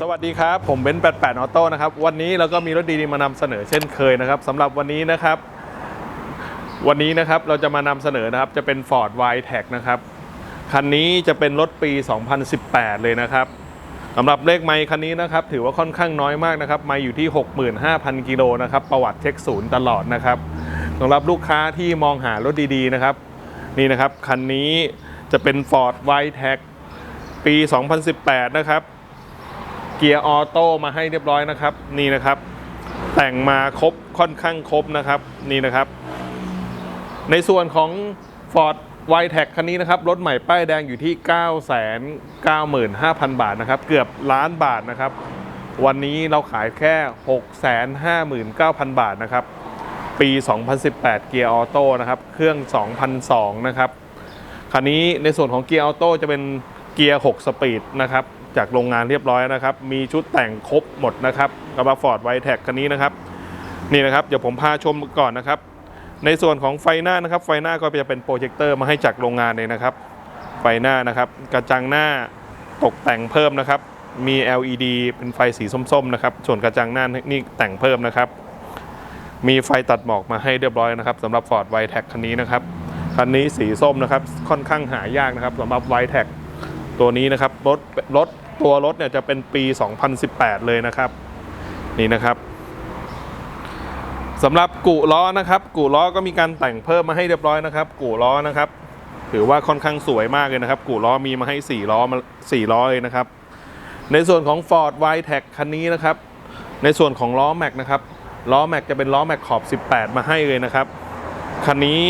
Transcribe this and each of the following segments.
สวัสดีครับ ผมเบนซ์88ออโต้นะครับ วันนี้เราก็มีรถดีๆมานำเสนอเช่นเคยนะครับสำหรับวันนี้นะครับ วันนี้นะครับเราจะมานำเสนอนะครับ จะเป็น Ford w i t e c นะครับ คันนี้จะเป็นรถปี 2018 เลยนะครับสำหรับเลขไมค์คันนี้นะครับ ถือว่าค่อนข้างน้อยมากนะครับไมค์อยู่ที่ 65,000 กิโลนะครับ ประวัติเช็คศูนย์ตลอดนะครับสำหรับลูกค้าที่มองหารถดีๆนะครับ นี่นะครับคันนี้จะเป็น Ford w i t e c ปี 2018 นะครับ เกียร์ออโต้มาให้เรียบร้อยนะครับ นี่นะครับ แต่งมาครบค่อนข้างครบนะครับนี่นะครับ ในส่วนของ Ford w i t e c คันนี้นะครับ รถใหม่ป้ายแดงอยู่ที่ 995,000 บาทนะครับ เกือบล้านบาทนะครับ วันนี้เราขายแค่ 659,000 บาทนะครับ ปี 2018 เกียร์ออโต้นะครับ เครื่อง 2002 นะครับคันนี้ในส่วนของเกียร์ออโต้จะเป็นเกียร์ 6 สปีดนะครับ จากโรงงานเรียบร้อยนะครับ มีชุดแต่งครบหมดนะครับกระบะฟอร์ดไวแท็กคันนี้นะครับ นี่นะครับเดี๋ยวผมพาชมก่อนนะครับ ในส่วนของไฟหน้านะครับ ไฟหน้าก็จะเป็นโปรเจคเตอร์มาให้จากโรงงานเลยนะครับ ไฟหน้านะครับ กระจังหน้าตกแต่งเพิ่มนะครับ มี LED เป็นไฟสีส้มๆนะครับ ส่วนกระจังหน้านี่แต่งเพิ่มนะครับ มีไฟตัดหมอกมาให้เรียบร้อยนะครับสำหรับ Ford w i t e c คันนี้นะครับคันนี้สีส้มนะครับค่อนข้างหายากนะครับสำหรับ w i t e c ตัวนี้นะครับรถรถ ตัวรถเนี่ยจะเป็นปี 2018 เลยนะครับ นี่นะครับสำหรับกู่ล้อนะครับกู่ล้อก็มีการแต่งเพิ่มมาให้เรียบร้อยนะครับกู่ล้อนะครับ ถือว่าค่อนข้างสวยมากเลยนะครับกู่ล้อมีมาให้4ล้อมา4ล้อเลยนะครับ ในส่วนของ Ford w i t e c คันนี้นะครับ ในส่วนของล้อแม็กนะครับล้อแม็กจะเป็นล้อแม็กขอบ 18 มาให้เลยนะครับคันนี้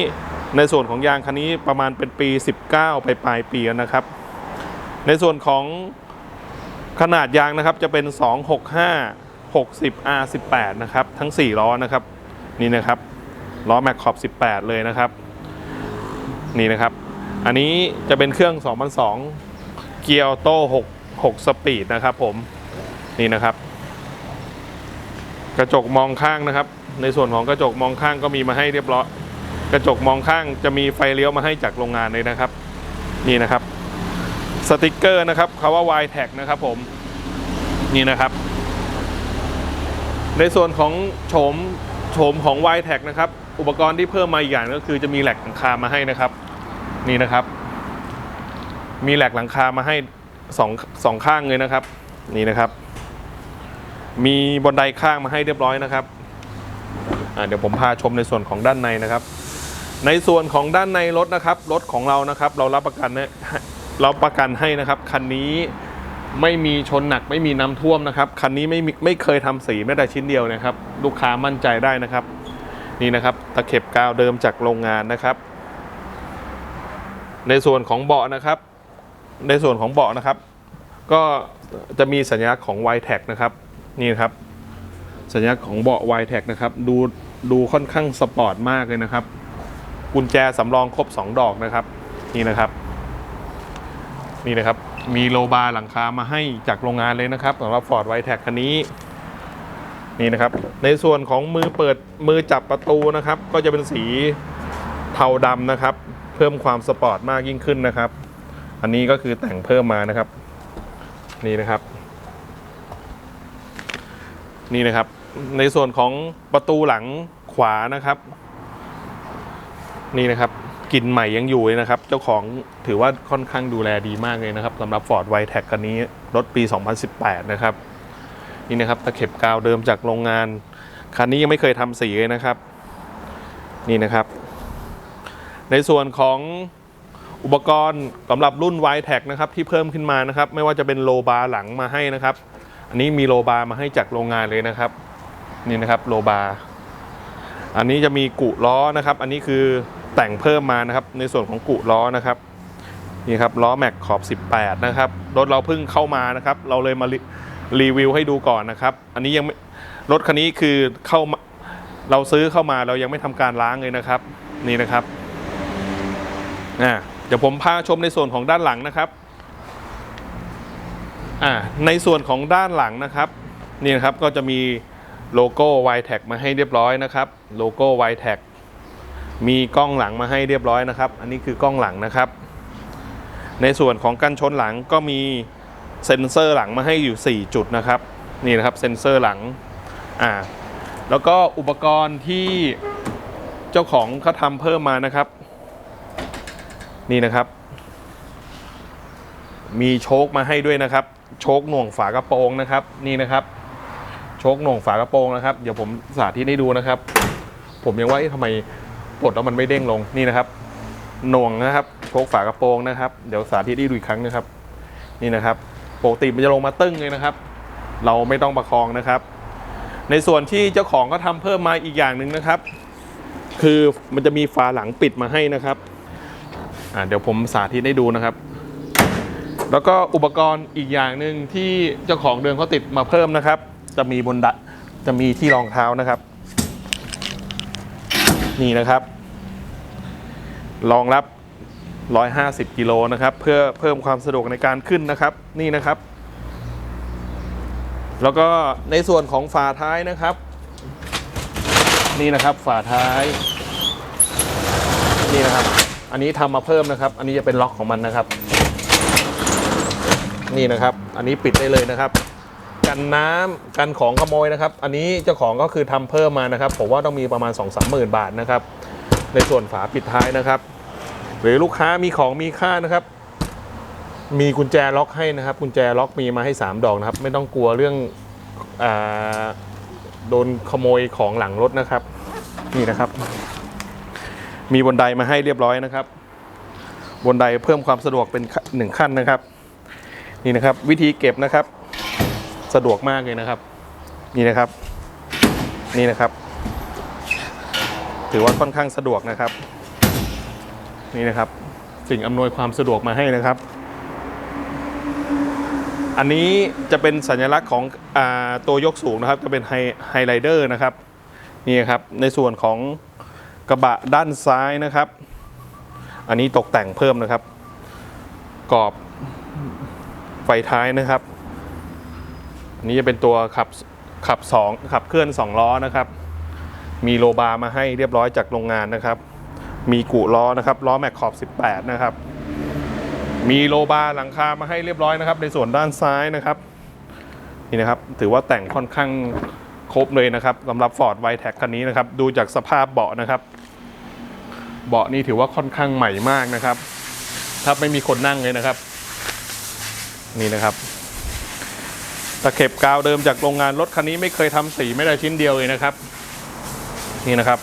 ในส่วนของยางคันนี้ประมาณเป็นปี 19 ไปปลายปีนะครับ ในส่วนของ ขนาดยางนะครับจะเป็น 265 60 R18 นะครับทั้ง 4 ล้อนะครับนี่นะครับล้อแม็กขอบ 18 เลยนะครับ นี่นะครับ อันนี้จะเป็นเครื่อง 2002 เกียร์ออโต้6 6สปีดนะครับผมนี่นะครับ กระจกมองข้างนะครับ ในส่วนของกระจกมองข้างก็มีมาให้เรียบร้อยกระจกมองข้างจะมีไฟเลี้ยวมาให้จากโรงงานเลยนะครับ นี่นะครับ สติกเกอร์นะครับคำว่า y t a g นะครับผมนี่นะครับ ในส่วนของโฉมโฉมของ y t a g นะครับ อุปกรณ์ที่เพิ่มมาอีกอย่างก็คือจะมีแหลกหลังคามาให้นะครับ นี่นะครับ มีแหลกหลังคามาให้สองสองข้างเลยนะครับ นี่นะครับ มีบนไดข้างมาให้เรียบร้อยนะครับเดี๋ยวผมพาชมในส่วนของด้านในนะครับ ในส่วนของด้านในรถนะครับรถของเรานะครับ เรารับประกันนะ เราประกันให้นะครับ คันนี้ไม่มีชนหนักไม่มีน้ำท่วมนะครับ คันนี้ไม่ไม่เคยทำสีแม้แต่ชิ้นเดียวนะครับ ลูกค้ามั่นใจได้นะครับ นี่นะครับตะเข็บกาวเดิมจากโรงงานนะครับ ในส่วนของเบาะนะครับ ในส่วนของเบาะนะครับ ก็จะมีสัญลักษณ์ของ y t a g นะครับ นี่นครับ สัญลักษณ์ของเบาะ y t a g นะครับ ดูดูค่อนข้างสปอร์ตมากเลยนะครับ กุญแจสำรองครบ 2 ดอกนะครับ นี่นะครับ นี่นะครับ มีโลบาร์หลังคามาให้จากโรงงานเลยนะครับสำหรับ Ford w i t e c คันนี้ นี่นะครับ ในส่วนของมือเปิดมือจับประตูนะครับ ก็จะเป็นสีเทาดำนะครับ เพิ่มความสปอร์ตมากยิ่งขึ้นนะครับ อันนี้ก็คือแต่งเพิ่มมานะครับ นี่นะครับ นี่นะครับ ในส่วนของประตูหลังขวานะครับ นี่นะครับ กลิ่นใหม่ยังอยู่เลยนะครับ เจ้าของถือว่าค่อนข้างดูแลดีมากเลยนะครับสำหรับ Ford w i t e c คันนี้รถปี 2018 นะครับนี่นะครับตะเข็บกาวเดิมจากโรงงาน คันนี้ยังไม่เคยทำสีเลยนะครับ นี่นะครับ ในส่วนของอุปกรณ์สำหรับรุ่น y t e c นะครับที่เพิ่มขึ้นมานะครับ ไม่ว่าจะเป็นโลบาร์หลังมาให้นะครับ อันนี้มีโลบาร์มาให้จากโรงงานเลยนะครับ นี่นะครับโลบาร์อันนี้จะมีกุล้อนะครับ อันนี้คือ แต่งเพิ่มมานะครับ ในส่วนของกุล้อนะครับนี่ครับล้อแม็กขอบ 18 นะครับรถเราเพิ่งเข้ามานะครับ เราเลยมารีรีวิวให้ดูก่อนนะครับ อันนี้ยังไม่รถคันนี้คือเข้ามาเราซื้อเข้ามาเรายังไม่ทำการล้างเลยนะครับ นี่นะครับอ่าเดี๋ยวผมพาชมในส่วนของด้านหลังนะครับอ่าในส่วนของด้านหลังนะครับนี่นะครับก็จะมีโลโก้ y t a g มาให้เรียบร้อยนะครับ โลโก้ y t a g มีกล้องหลังมาให้เรียบร้อยนะครับ อันนี้คือกล้องหลังนะครับ ในส่วนของกันชนหลังก็มีเซ็นเซอร์หลังมาให้อยู่ 4 จุดนะครับ นี่นะครับเซ็นเซอร์หลังอ่าแล้วก็อุปกรณ์ที่เจ้าของเขาทำเพิ่มมานะครับ นี่นะครับ มีโชคมาให้ด้วยนะครับ โชคหน่วงฝากระโปรงนะครับ นี่นะครับ โชคหน่วงฝากระโปรงนะครับ เดี๋ยวผมสาธิตให้ดูนะครับ ผมยังว่าทำไม ปลดแล้วมันไม่เด้งลงนี่นะครับหน่วงนะครับโชคฝากระโปรงนะครับ เดี๋ยวสาธิตให้ดูอีกครั้งนะครับ นี่นะครับปกติมันจะลงมาตึ้งเลยนะครับ เราไม่ต้องประคองนะครับ ในส่วนที่เจ้าของก็ทำเพิ่มมาอีกอย่างหนึ่งนะครับ คือมันจะมีฝาหลังปิดมาให้นะครับเดี๋ยวผมสาธิตให้ดูนะครับ แล้วก็อุปกรณ์อีกอย่างหนึ่งที่เจ้าของเดิมเขาติดมาเพิ่มนะครับ จะมีบนดะจะมีที่รองเท้านะครับ นี่นะครับ รองรับ 150 กิโลนะครับ เพื่อเพิ่มความสะดวกในการขึ้นนะครับ นี่นะครับ แล้วก็ในส่วนของฝาท้ายนะครับ นี่นะครับฝาท้าย นี่นะครับ อันนี้ทำมาเพิ่มนะครับ อันนี้จะเป็นล็อกของมันนะครับ นี่นะครับ อันนี้ปิดได้เลยนะครับ กันน้ำกันของขโมยนะครับ อันนี้เจ้าของก็คือทำเพิ่มมานะครับ ผมว่าต้องมีประมาณ2 3 0 0 0 0บาทนะครับ ในส่วนฝาปิดท้ายนะครับ หรือลูกค้ามีของมีค่านะครับ มีกุญแจล็อกให้นะครับ กุญแจล็อกมีมาให้ 3 ดอกนะครับ ไม่ต้องกลัวเรื่องอโดนขโมยของหลังรถนะครับ นี่นะครับ มีบนไดมาให้เรียบร้อยนะครับ บนไดเพิ่มความสะดวกเป็นหนึ่งขั้นนะครับ นี่นะครับ วิธีเก็บนะครับ สะดวกมากเลยนะครับ นี่นะครับ นี่นะครับ ถือว่าค่อนข้างสะดวกนะครับ นี่นะครับ สิ่งอำนวยความสะดวกมาให้นะครับ อันนี้จะเป็นสัญลักษณ์ของอตัวยกสูงนะครับ จะเป็นไฮไฮไลเดอร์นะครับ นี่ครับ ในส่วนของกระบะด้านซ้ายนะครับ อันนี้ตกแต่งเพิ่มนะครับ กรอบไฟท้ายนะครับ นี้จะเป็นตัวขับขับสองขับเคลื่อน 2 ล้อนะครับ มีโลบาร์มาให้เรียบร้อยจากโรงงานนะครับ มีกุล้อนะครับล้อแม็กขอบ 18 นะครับ มีโลบาร์หลังคามาให้เรียบร้อยนะครับ ในส่วนด้านซ้ายนะครับนี่นะครับ ถือว่าแต่งค่อนข้างครบเลยนะครับสำหรับ Ford w i t e c คันนี้นะครับ ดูจากสภาพเบาะนะครับ เบาะนี่ถือว่าค่อนข้างใหม่มากนะครับถ้าไม่มีคนนั่งเลยนะครับ นี่นะครับ ตะเข็บกาวเดิมจากโรงงานรถคันนี้ไม่เคยทำสีไม่ได้ชิ้นเดียวเลยนะครับ นี่นะครับ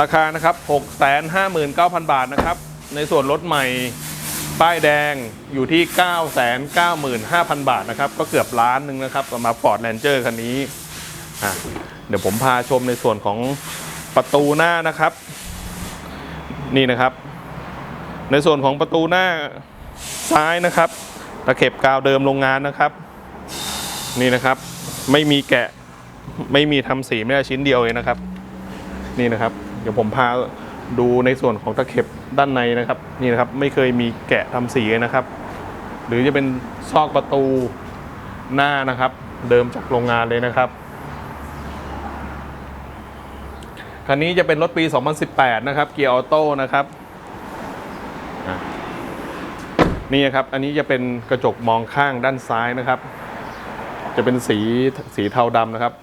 ราคานะครับ 659,000 บาทนะครับ ในส่วนรถใหม่ป้ายแดงอยู่ที่ 995,000 บาทนะครับ ก็เกือบล้านหนึ่งนะครับสำหรับ Ford Ranger คันนี้เดี๋ยวผมพาชมในส่วนของประตูหน้านะครับ นี่นะครับ ในส่วนของประตูหน้าซ้ายนะครับ ตะเข็บกาวเดิมโรงงานนะครับ นี่นะครับ ไม่มีแกะไม่มีทำสีไม่ได้ชิ้นเดียวเลยนะครับ นี่นะครับ เดี๋ยวผมพาดูในส่วนของตะเข็บด้านในนะครับ นี่นะครับ ไม่เคยมีแกะทำสีเลยนะครับ หรือจะเป็นซอกประตูหน้านะครับ เดิมจากโรงงานเลยนะครับคันนี้จะเป็นรถปี 2018 นะครับ เกียร์ออโต้นะครับ นี่นะครับ อันนี้จะเป็นกระจกมองข้างด้านซ้ายนะครับ จะเป็นสีสีเทาดำนะครับ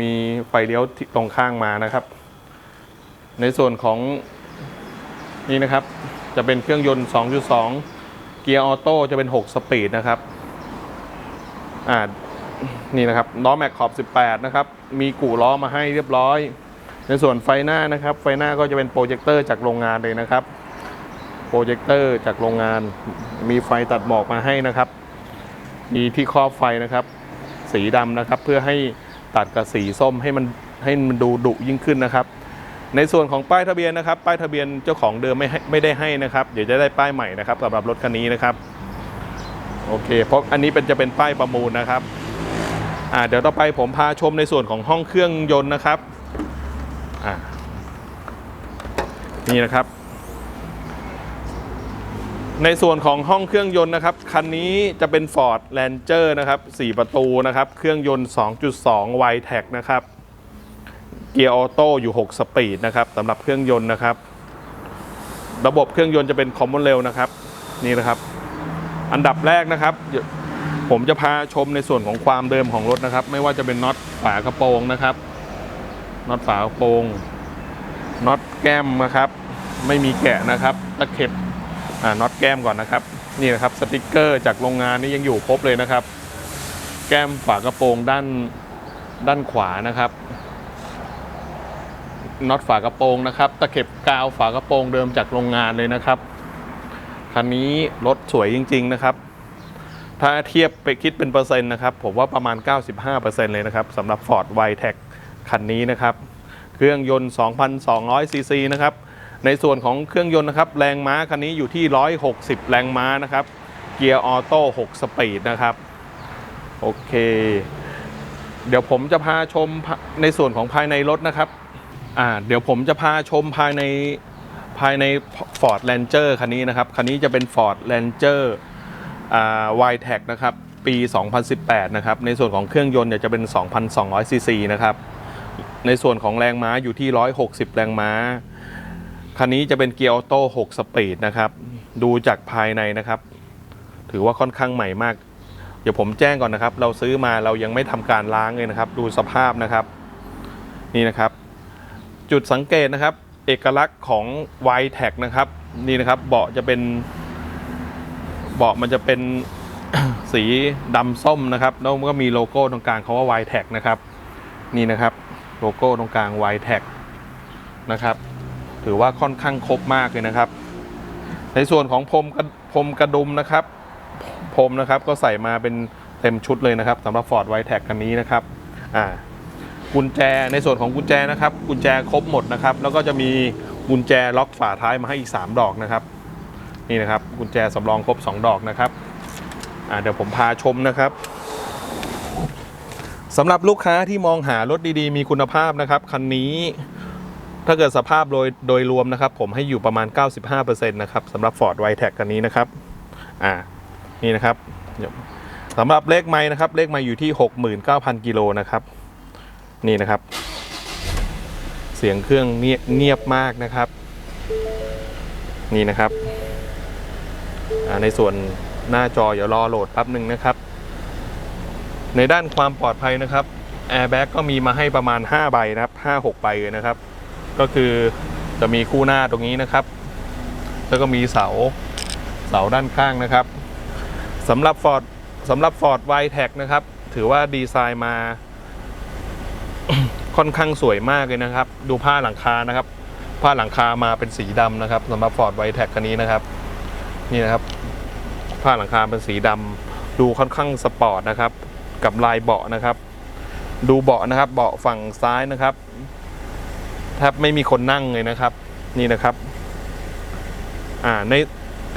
มีไฟเลี้ยวที่ตรงข้างมานะครับ ในส่วนของนี่นะครับ จะเป็นเครื่องยนต์ 2.2 เกียร์ออโต้จะเป็น 6 สปีดนะครับอ่านี่นะครับล้อแม็กขอบ 18 นะครับ มีกู่ล้อมาให้เรียบร้อย ในส่วนไฟหน้านะครับ ไฟหน้าก็จะเป็นโปรเจคเตอร์จากโรงงานเลยนะครับ โปรเจคเตอร์จากโรงงาน มีไฟตัดหมอกมาให้นะครับ มีที่ครอบไฟนะครับ สีดำนะครับ เพื่อให้ตัดกับสีส้มให้มันให้มันดูดุยิ่งขึ้นนะครับ ในส่วนของป้ายทะเบียนนะครับ ป้ายทะเบียนเจ้าของเดิมไม่ให้ไม่ได้ให้นะครับ เดี๋ยวจะได้ป้ายใหม่นะครับสำหรับรถคันนี้นะครับโอเค เพราะอันนี้เป็นจะเป็นป้ายประมูลนะครับอ่าเดี๋ยวต่อไปผมพาชมในส่วนของห้องเครื่องยนต์นะครับอ่านี่นะครับ ในส่วนของห้องเครื่องยนต์นะครับคันนี้จะเป็น Ford Ranger นะครับ4ประตูนะครับ เครื่องยนต์ 2.2 w i t e c นะครับ เกียร์ออโต้อยู่ 6 สปีดนะครับสำหรับเครื่องยนต์นะครับ ระบบเครื่องยนต์จะเป็น Common Rail นะครับ นี่นะครับ อันดับแรกนะครับ ผมจะพาชมในส่วนของความเดิมของรถนะครับ ไม่ว่าจะเป็นน็อตฝากระโปรงนะครับน็อตฝากระโปรงน็อตแก้มนะครับ ไม่มีแกะนะครับตะเข็บ น็อตแก้มก่อนนะครับ นี่นะครับสติกเกอร์จากโรงงานนี่ยังอยู่ครบเลยนะครับ แก้มฝากระโปรงด้านด้านขวานะครับน็อตฝากระโปรงนะครับ ตะเข็บกาวฝากระโปรงเดิมจากโรงงานเลยนะครับคันนี้รถสวยจริง ๆนะครับ ถ้าเทียบไปคิดเป็นเปอร์เซ็นต์นะครับ ผมว่าประมาณ 95%เลยนะครับสำหรับ Ford w i t e c คันนี้นะครับ เครื่องยนต์ 2,200ซีซีนะครับ ในส่วนของเครื่องยนต์นะครับแรงม้าคันนี้อยู่ที่ 160 แรงม้านะครับ เกียร์ออโต้ 6 สปีดนะครับ โอเค เดี๋ยวผมจะพาชมในส่วนของภายในรถนะครับอ่าเดี๋ยวผมจะพาชมภายในภายใน Ford Ranger คันนี้นะครับ คันนี้จะเป็น Ford Ranger อ่า y t e c นะครับ ปี 2018 นะครับ ในส่วนของเครื่องยนต์เนี่ยจะเป็น 2,200ซีซีนะครับ ในส่วนของแรงม้าอยู่ที่ 160 แรงม้า คันนี้จะเป็นเกียร์ออโต้6สปีดนะครับ ดูจากภายในนะครับ ถือว่าค่อนข้างใหม่มาก เดี๋ยวผมแจ้งก่อนนะครับ เราซื้อมาเรายังไม่ทำการล้างเลยนะครับ ดูสภาพนะครับ นี่นะครับ จุดสังเกตนะครับ เอกลักษณ์ของ y t e c นะครับ นี่นะครับ เบาะจะเป็น เบาะมันจะเป็นสีดำส้มนะครับแล้วมันก็มีโลโก้ตรงกลางเขาว่า y t e c นะครับ นี่นะครับ โลโก้ตรงกลาง y t e c นะครับ ถือว่าค่อนข้างครบมากเลยนะครับ ในส่วนของพรมกระพรมกระดุมนะครับพรมนะครับก็ใส่มาเป็นเต็มชุดเลยนะครับสำหรับ Ford w i t e c คันนี้นะครับอ่ากุญแจในส่วนของกุญแจนะครับ กุญแจครบหมดนะครับ แล้วก็จะมีกุญแจล็อกฝาท้ายมาให้อีก 3 ดอกนะครับ นี่นะครับ กุญแจสำรองครบ 2 ดอกนะครับอ่าเดี๋ยวผมพาชมนะครับสำหรับลูกค้าที่มองหารถดีๆ มีคุณภาพนะครับคันนี้ ถ้าเกิดสภาพโดยโดยรวมนะครับ ผมให้อยู่ประมาณ 95%นะครับสำหรับ Ford w i t e c คันนี้นะครับอ่านี่นะครับสำหรับเลขไม้นะครับ เลขไม้อยู่ที่ 69,000 กิโลนะครับ นี่นะครับ เสียงเครื่องเงียบมากนะครับ นี่นะครับอ่าในส่วนหน้าจอเดี๋ยวรอโหลดแป๊บหนึ่งนะครับ ในด้านความปลอดภัยนะครับแอร์แบ็กก็มีมาให้ประมาณ 5 ใบนะครับ 5-6 ใบเลยนะครับ ก็คือจะมีคู่หน้าตรงนี้นะครับ แล้วก็มีเสาเสาด้านข้างนะครับสำหรับ Ford สำหรับ Ford w i t e c นะครับ ถือว่าดีไซน์มา ค่อนข้างสวยมากเลยนะครับ ดูผ้าหลังคานะครับ ผ้าหลังคามาเป็นสีดำนะครับสำหรับ Ford w i t e c คันนี้นะครับ นี่นะครับ ผ้าหลังคาเป็นสีดำดูค่อนข้างสปอร์ตนะครับ กับลายเบาะนะครับ ดูเบาะนะครับ เบาะฝั่งซ้ายนะครับ แทบไม่มีคนนั่งเลยนะครับ นี่นะครับอ่าใน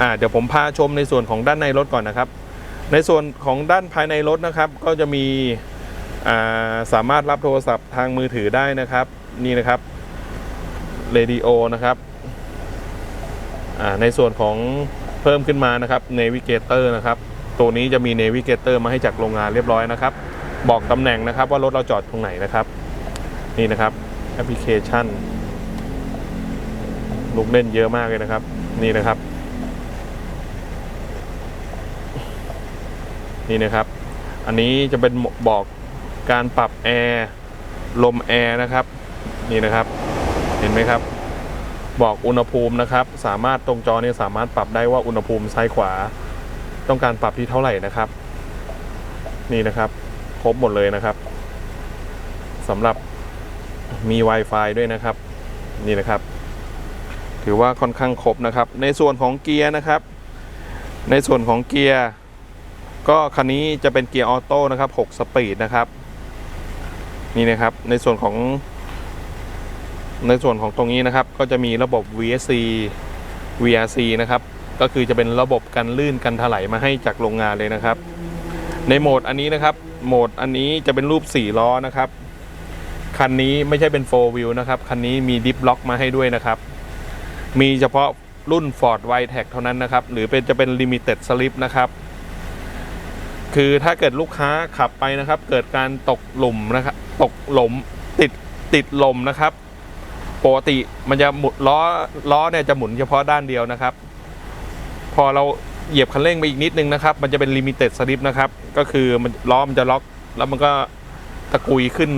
อ่าเดี๋ยวผมพาชมในส่วนของด้านในรถก่อนนะครับ ในส่วนของด้านภายในรถนะครับ ก็จะมีอ่าสามารถรับโทรศัพท์ทางมือถือได้นะครับ นี่นะครับเรดิโอนะครับอ่าในส่วนของเพิ่มขึ้นมานะครับ Navigator นะครับ ตัวนี้จะมี Navigator มาให้จากโรงงานเรียบร้อยนะครับ บอกตำแหน่งนะครับว่ารถเราจอดตรงไหนนะครับ นี่นะครับ อปพลิเคชัน ลูกเล่นเยอะมากเลยนะครับ นี่นะครับ นี่นะครับ อันนี้จะเป็นบอกการปรับแอร์ลมแอร์นะครับ นี่นะครับ เห็นไหมครับ บอกอุณหภูมินะครับ สามารถตรงจอเนี่ยสามารถปรับได้ว่าอุณหภูมิซ้ายขวา ต้องการปรับที่เท่าไหร่นะครับ นี่นะครับ ครบหมดเลยนะครับสำหรับ มี Wi-Fi ด้วยนะครับ นี่นะครับ ถือว่าค่อนข้างครบนะครับ ในส่วนของเกียร์นะครับ ในส่วนของเกียร์ก็คันนี้จะเป็นเกียร์ออโต้นะครับ 6 สปีดนะครับ นี่นะครับ ในส่วนของ ในส่วนของตรงนี้นะครับ ก็จะมีระบบ VSC VRC นะครับ ก็คือจะเป็นระบบกันลื่นกันถลายมาให้จากโรงงานเลยนะครับ ในโหมดอันนี้นะครับ โหมดอันนี้จะเป็นรูป 4 ล้อนะครับ คันนี้ไม่ใช่เป็น4 wheel นะครับ คันนี้มีดิฟล็อกมาให้ด้วยนะครับ มีเฉพาะรุ่น Ford w i t e c เท่านั้นนะครับ หรือเป็นจะเป็น Limited Slip นะครับ คือถ้าเกิดลูกค้าขับไปนะครับ เกิดการตกหลุมนะครับ ตกหลุมติดติดลมนะครับ ปกติมันจะหมุนล้อล้อเนี่ยจะหมุนเฉพาะด้านเดียวนะครับ พอเราเหยียบคันเร่งไปอีกนิดนึงนะครับ มันจะเป็นลิมิเต็ดสลิปนะครับ ก็คือมันล้อมันจะล็อก แล้วมันก็ตะกุยขึ้น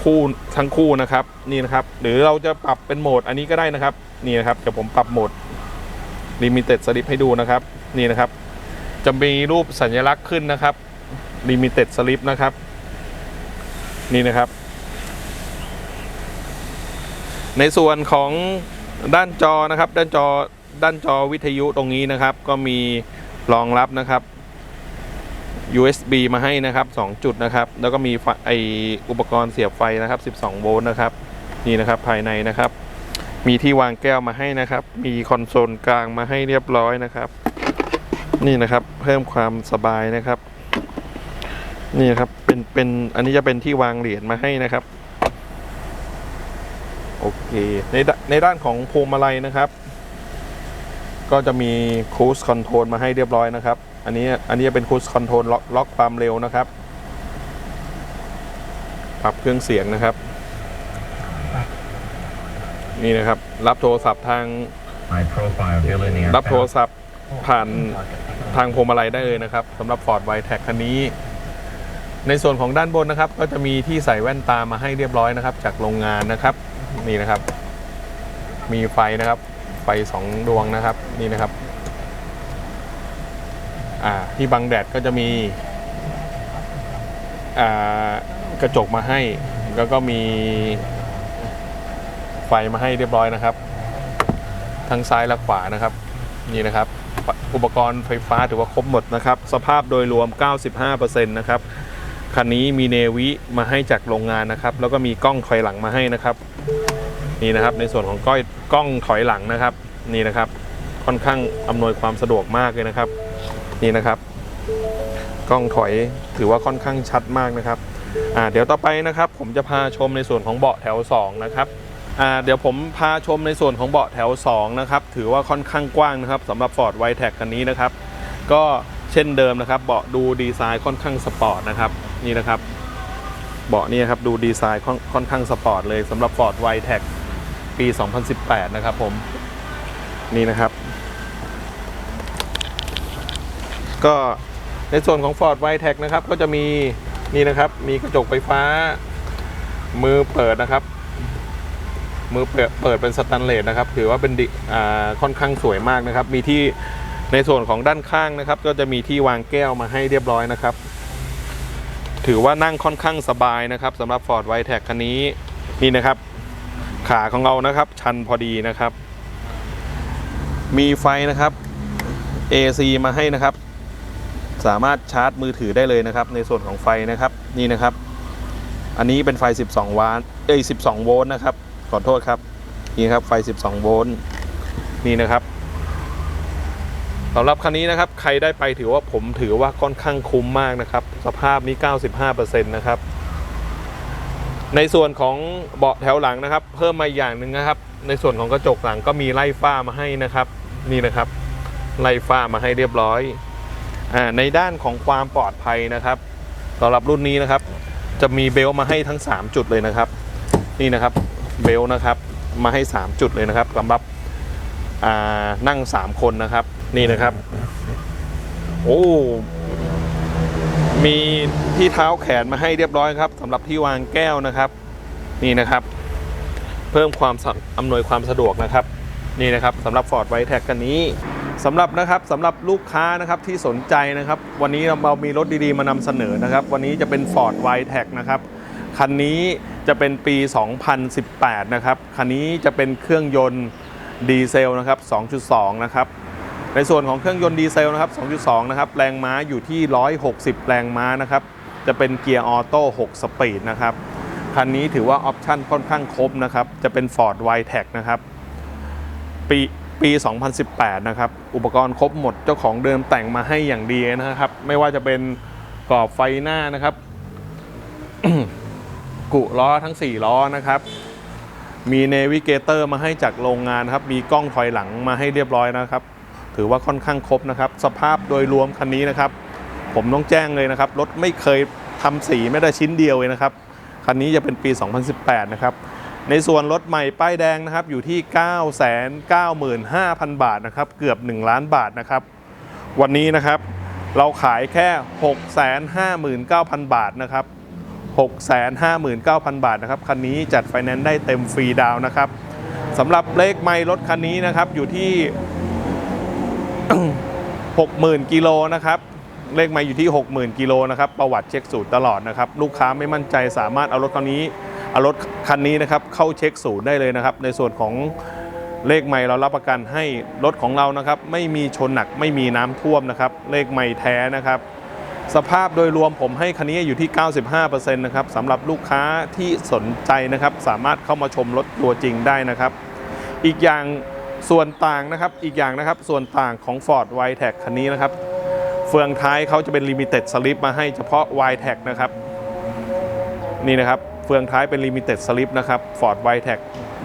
คู่ทั้งคู่นะครับนี่นะครับ หรือเราจะปรับเป็นโหมดอันนี้ก็ได้นะครับนี่นะครับเดี๋ยวผมปรับโหมดลิมิเต็ดสลิปให้ดูนะครับนี่นะครับ จะมีรูปสัญลักษณ์ขึ้นนะครับลิมิเต็ดสลิปนะครับ นี่นะครับ ในส่วนของด้านจอนะครับ ด้านจอด้านจอวิทยุตรงนี้นะครับ ก็มีรองรับนะครับ USB มาให้นะครับ 2 จุดนะครับ แล้วก็มีไออุปกรณ์เสียบไฟนะครับ 12 โวลต์นะครับ นี่นะครับภายในนะครับ มีที่วางแก้วมาให้นะครับ มีคอนโซลกลางมาให้เรียบร้อยนะครับ นี่นะครับเพิ่มความสบายนะครับ นี่นะครับเป็นเป็นอันนี้จะเป็นที่วางเหรียญมาให้นะครับโอเคในด้านในด้านของพวงมาลัยนะครับ ก็จะมีคูสคอนโทรลมาให้เรียบร้อยนะครับ อันนี้อันนี้จะเป็นคูสคอนโทรลล็อกล็อกความเร็วนะครับ ปรับเครื่องเสียงนะครับ นี่นะครับ รับโทรศัพท์ทาง My profile billionaire รับโทรศัพท์ผ่านทางพวงมาลัยได้เลยนะครับสำหรับ Ford w i t e c คันนี้ ในส่วนของด้านบนนะครับ ก็จะมีที่ใส่แว่นตามาให้เรียบร้อยนะครับ จากโรงงานนะครับ นี่นะครับ มีไฟนะครับ ไฟสองดวงนะครับ นี่นะครับอ่า ที่บังแดดก็จะมีกระจกมาให้ แล้วก็มีไฟมาให้เรียบร้อยนะครับ ทั้งซ้ายและขวานะครับนี่นะครับ อุปกรณ์ไฟฟ้าถือว่าครบหมดนะครับ สภาพโดยรวม 95%นะครับคันนี้มีเนวิมาให้จากโรงงานนะครับ แล้วก็มีกล้องถอยหลังมาให้นะครับ นี่นะครับในส่วนของก้อยกล้องถอยหลังนะครับ นี่นะครับ ค่อนข้างอำนวยความสะดวกมากเลยนะครับ นี่นะครับ กล้องถอยถือว่าค่อนข้างชัดมากนะครับอ่าเดี๋ยวต่อไปนะครับ ผมจะพาชมในส่วนของเบาะแถว 2 นะครับอ่าเดี๋ยวผมพาชมในส่วนของเบาะแถว 2 นะครับ ถือว่าค่อนข้างกว้างนะครับสำหรับ Ford w i t e c คันนี้นะครับ ก็เช่นเดิมนะครับ เบาะดูดีไซน์ค่อนข้างสปอร์ตนะครับนี่นะครับ เบาะนี่ครับดูดีไซน์ค่อนข้างสปอร์ตเลยสำหรับ Ford w i t e c ปี 2018 นะครับผมนี่นะครับ ก็ในส่วนของ Ford w i t e c นะครับก็จะมีนี่นะครับ มีกระจกไฟฟ้า มือเปิดนะครับ มือเปิดเปิดเป็นสแตนเลสนะครับ ถือว่าเป็นดิค่อนข้างสวยมากนะครับ มีที่ในส่วนของด้านข้างนะครับ ก็จะมีที่วางแก้วมาให้เรียบร้อยนะครับ ถือว่านั่งค่อนข้างสบายนะครับสำหรับ Ford w i t e c คันนี้นี่นะครับ ขาของเรานะครับ ชันพอดีนะครับ มีไฟนะครับ AC มาให้นะครับ สามารถชาร์จมือถือได้เลยนะครับ ในส่วนของไฟนะครับนี่นะครับ อันนี้เป็นไฟ 12วาต์เอ้ย 12 โวลต์นะครับ ขอโทษครับ นี่ครับไฟ 12 โวลต์นี่นะครับสำหรับคันนี้นะครับ ใครได้ไปถือว่าผมถือว่าค่อนข้างคุ้มมากนะครับ สภาพนี้ 95%นะครับ ในส่วนของเบาะแถวหลังนะครับ เพิ่มมาอย่างหนึ่งนะครับ ในส่วนของกระจกหลังก็มีไล่ฝ้ามาให้นะครับ นี่นะครับ ไล่ฝ้ามาให้เรียบร้อย ในด้านของความปลอดภัยนะครับสำหรับรุ่นนี้นะครับ จะมีเบลมาให้ทั้ง 3 จุดเลยนะครับ นี่นะครับเบลนะครับมาให้ 3 จุดเลยนะครับสำหรับนั่ง 3 คนนะครับ นี่นะครับ โอ้มีที่เท้าแขนมาให้เรียบร้อยครับสำหรับที่วางแก้วนะครับ นี่นะครับ เพิ่มความอำนวยความสะดวกนะครับ นี่นะครับสำหรับ Ford w i t e c คันนี้ สำหรับนะครับสำหรับลูกค้านะครับที่สนใจนะครับ วันนี้เรามีรถดีๆ มานำเสนอนะครับ วันนี้จะเป็น Ford w i t e c นะครับคันนี้จะเป็นปี 2018 นะครับคันนี้จะเป็นเครื่องยนต์ดีเซลนะครับ 2.2 นะครับ ในส่วนของเครื่องยนต์ดีเซลนะครับ 2.2 นะครับ แรงม้าอยู่ที่ 160 แรงม้านะครับ จะเป็นเกียร์ออโต้ 6 สปีดนะครับ คันนี้ถือว่าออปชั่นค่อนข้างครบนะครับ จะเป็น Ford w i t e c นะครับ ปี ปี 2018 นะครับ อุปกรณ์ครบหมดเจ้าของเดิมแต่งมาให้อย่างดีนะครับ ไม่ว่าจะเป็นกรอบไฟหน้านะครับ กุล้อทั้ง 4 ล้อนะครับ มีเนวิเกเตอร์มาให้จากโรงงานครับ มีกล้องถอยหลังมาให้เรียบร้อยนะครับ ถือว่าค่อนข้างครบนะครับ สภาพโดยรวมคันนี้นะครับ ผมต้องแจ้งเลยนะครับ รถไม่เคยทำสีไม่ได้ชิ้นเดียวเลยนะครับ คันนี้จะเป็นปี 2018 นะครับ ในส่วนรถใหม่ป้ายแดงนะครับอยู่ที่ 995,000 บาทนะครับเกือบ 1 ล้านบาทนะครับ วันนี้นะครับเราขายแค่ 659,000 บาทนะครับ 659,000 บาทนะครับคันนี้จัดไฟแนนซ์ได้เต็มฟรีดาวนะครับสำหรับเลขไมล์รถคันนี้นะครับอยู่ที่ 60,000กิโลนะครับเลขไมล์อยู่ที่ 60,000กิโลนะครับประวัติเช็คสูตรตลอดนะครับ ลูกค้าไม่มั่นใจสามารถเอารถคันนี้ เอารถคันนี้นะครับเข้าเช็คสูตรได้เลยนะครับ ในส่วนของเลขไมล์เรารับประกันให้รถของเรานะครับ ไม่มีชนหนักไม่มีน้ำท่วมนะครับ เลขไมล์แท้นะครับ สภาพโดยรวมผมให้คันนี้อยู่ที่ 95%นะครับสำหรับลูกค้าที่สนใจนะครับ สามารถเข้ามาชมรถตัวจริงได้นะครับ อีกอย่างส่วนต่างนะครับอีกอย่างนะครับส่วนต่างของ Ford w i t e c คันนี้นะครับ เฟืองท้ายเขาจะเป็น Limited Slip มาให้เฉพาะ w i t e c นะครับ นี่นะครับ เฟืองท้ายเป็น Limited Slip นะครับ Ford w i t e c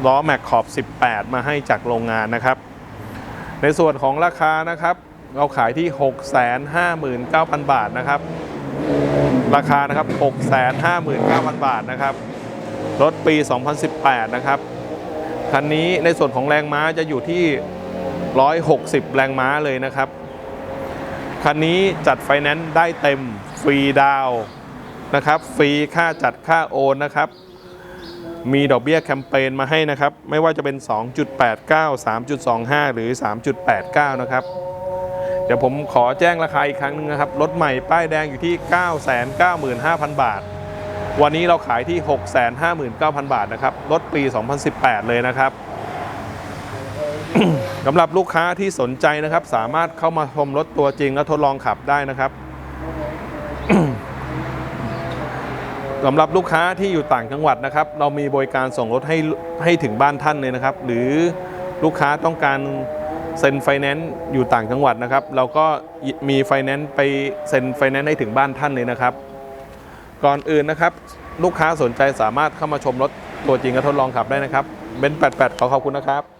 ล้อแม็กขอบ 18 มาให้จากโรงงานนะครับ ในส่วนของราคานะครับ เราขายที่ 659,000 บาทนะครับ ราคานะครับ 659,000 บาทนะครับ รถปี 2018 นะครับคันนี้ในส่วนของแรงม้าจะอยู่ที่ 160 แรงม้าเลยนะครับ คันนี้จัดไฟแนนซ์ได้เต็มฟรีดาว นะครับฟรีค่าจัดค่าโอนนะครับมีดอกเบี้ยแคมเปญมาให้นะครับ ไม่ว่าจะเป็น 2.89 3.25 หรือ 3.89 นะครับ เดี๋ยวผมขอแจ้งราคาอีกครั้งหนึงนะครับ รถใหม่ป้ายแดงอยู่ที่ 995,000 บาท วันนี้เราขายที่ 659,000 บาทนะครับ รถปี 2018 เลยนะครับสำหรับลูกค้าที่สนใจนะครับ สามารถเข้ามาชมรถตัวจริงและทดลองขับได้นะครับ สำหรับลูกค้าที่อยู่ต่างจังหวัดนะครับ เรามีบริการส่งรถให้ให้ถึงบ้านท่านเลยนะครับ หรือลูกค้าต้องการเซ็นไฟแนนซ์อยู่ต่างจังหวัดนะครับ เราก็มีไฟแนนซ์ไปเซ็นไฟแนนซ์ให้ถึงบ้านท่านเลยนะครับ ก่อนอื่นนะครับ ลูกค้าสนใจสามารถเข้ามาชมรถตัวจริงและทดลองขับได้นะครับเบนซ์88ขอขอบคุณนะครับ